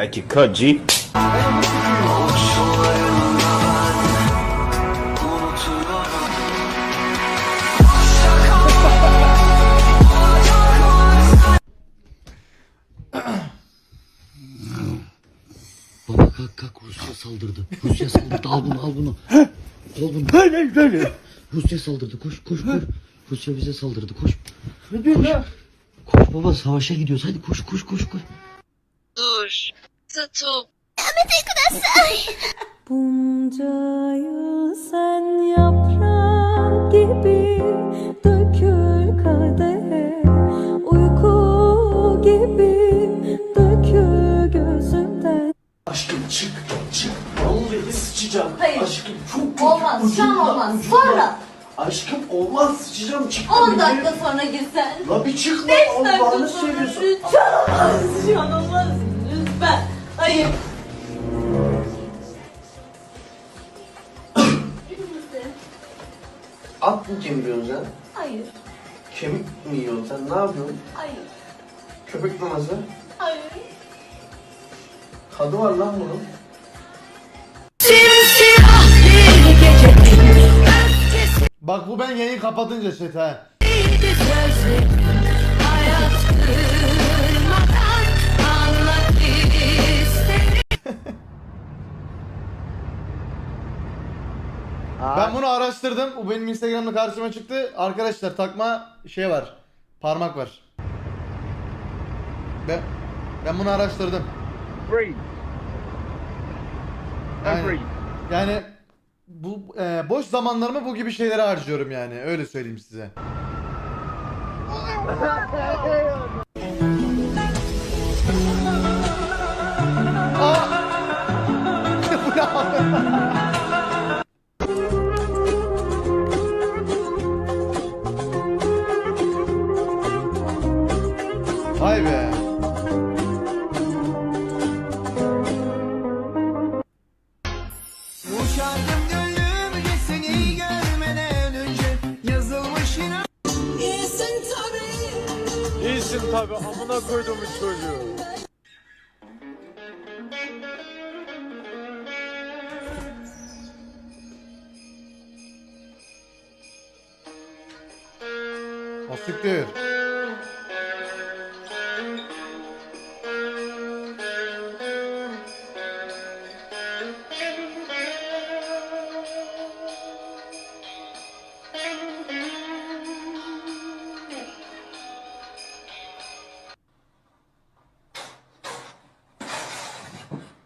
like G. Baba kalk kalk Rusya saldırdı. Rusya saldırdı al bunu al bunu. Al bunu. Böyle böyle. Rusya saldırdı koş koş koş. Rusya bize saldırdı koş. Ne diyorsun ya? Koş baba savaşa gidiyoruz hadi koş koş koş koş. dur. Stop. Buncayı sen yaprak gibi dökül kadehe Uyku gibi dökül gözümden Aşkım çık çık. Vallahi sıçacağım. Hayır. Aşkım çok kötü. Olmaz, şu an olmaz. ucunda. Sonra. Aşkım olmaz sıçacağım çık. 10 dakika sonra girsen. La bir çıkma 5 dakika Allah'ını sonra seviyorsun. lütfen olmaz. Şu an olmaz. Lütfen. Hayır. At mı kemiriyorsun sen? Hayır. Kemik mi yiyorsun sen? Ne yapıyorsun? Hayır. Köpek maması. Hayır. Tadı var lan bunun. Bak bu ben yayın kapatınca chat ha. Bunu araştırdım. Bu benim Instagram'da karşıma çıktı. Arkadaşlar takma şey var. Parmak var. Ben ben bunu araştırdım. Yani, yani bu e, boş zamanlarımı bu gibi şeylere harcıyorum yani. Öyle söyleyeyim size. Be. İyisin tabi. İyisin tabi amına koydum çocuğu. Asiktir.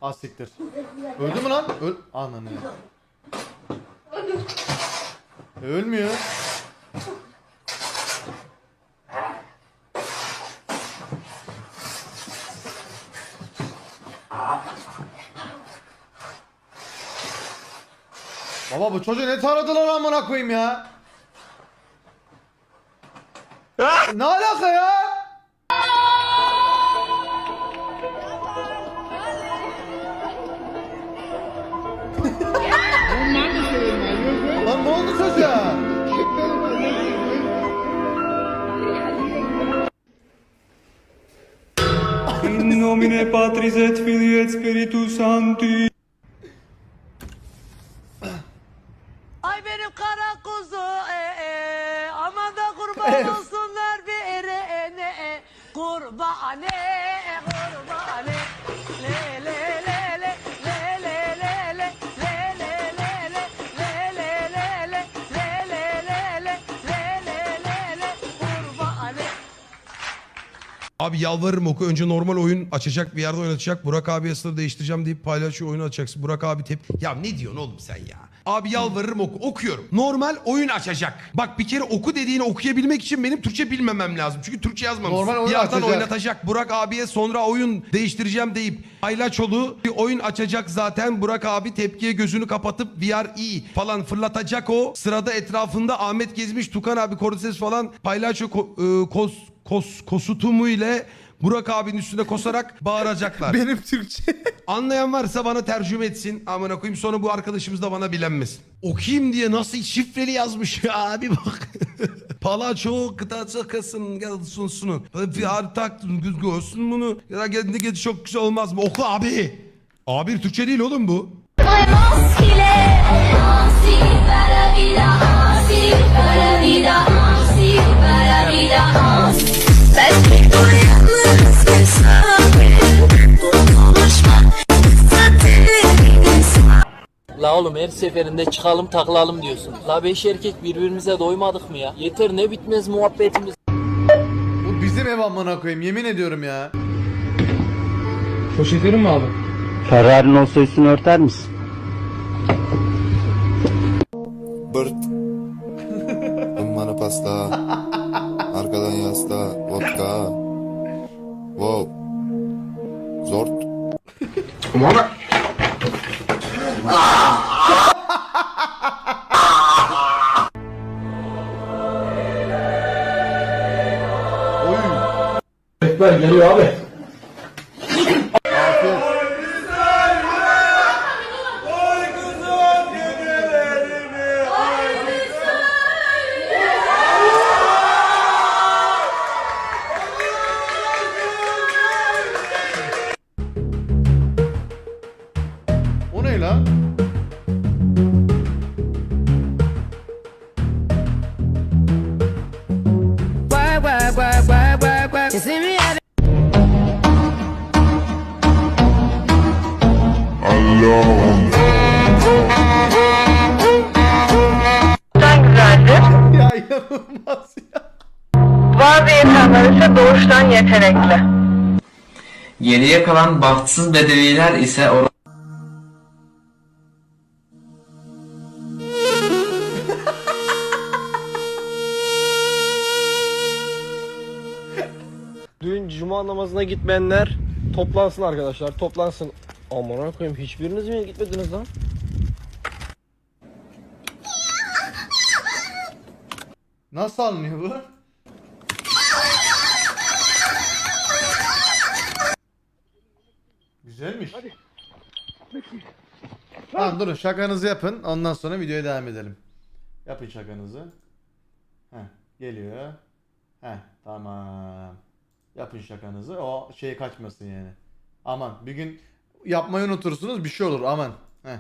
Az siktir. Öldü mü lan? Öl... Ananı ya. Ölmüyor. Baba bu çocuğu ne taradılar amına koyayım ya? ne alaka ya? Çocuğa? In nomine Patris et Filii et Spiritus Sancti. Ay benim kara kuzu. E, e, aman da kurban olsunlar bir ere e, ne e. Kurbane, e, Abi yalvarırım oku. Önce normal oyun açacak bir yerde oynatacak. Burak abi sınır değiştireceğim deyip paylaşıyor oyunu açacaksın. Burak abi tep... Ya ne diyorsun oğlum sen ya? Abi yalvarırım oku. Okuyorum. Normal oyun açacak. Bak bir kere oku dediğini okuyabilmek için benim Türkçe bilmemem lazım. Çünkü Türkçe yazmamışsın. Normal oyun bir yandan açacak. oynatacak. Burak abiye sonra oyun değiştireceğim deyip paylaşolu bir oyun açacak zaten. Burak abi tepkiye gözünü kapatıp VR iyi falan fırlatacak o. Sırada etrafında Ahmet Gezmiş, Tukan abi, Korses falan paylaşo ko- e, kos, kos, kosutumu ile Burak abinin üstüne kosarak bağıracaklar. Benim Türkçe. Anlayan varsa bana tercüme etsin. Amına koyayım sonra bu arkadaşımız da bana bilenmesin. Okuyayım diye nasıl şifreli yazmış ya abi bak. Palaço kıta çakasın gel sunsunu. VR tak görsün bunu. Ya kendi gidi çok güzel olmaz mı? Oku abi. Abi Türkçe değil oğlum bu. La oğlum her seferinde çıkalım takılalım diyorsun. La beş erkek birbirimize doymadık mı ya? Yeter ne bitmez muhabbetimiz. Bu bizim ev amına koyayım yemin ediyorum ya. Poşetlerim mi abi? Ferrari'nin olsa üstünü örter misin? Bırt. Ummanı pasta. Arkadan yasta. Vodka. Wow. Zort. Oy. Ekber geliyor abi. İnanılmaz ya. Bazı insanlar ise doğuştan yetenekli. Geriye kalan bahtsız bedeviler ise or Dün cuma namazına gitmeyenler toplansın arkadaşlar toplansın. Aman koyayım hiçbiriniz mi gitmediniz lan? Nasıl anlıyor bu? Güzelmiş. Hadi. Tamam durun şakanızı yapın. Ondan sonra videoya devam edelim. Yapın şakanızı. Heh, geliyor. Heh, tamam. Yapın şakanızı. O şey kaçmasın yani. Aman bir gün yapmayı unutursunuz bir şey olur aman. Heh.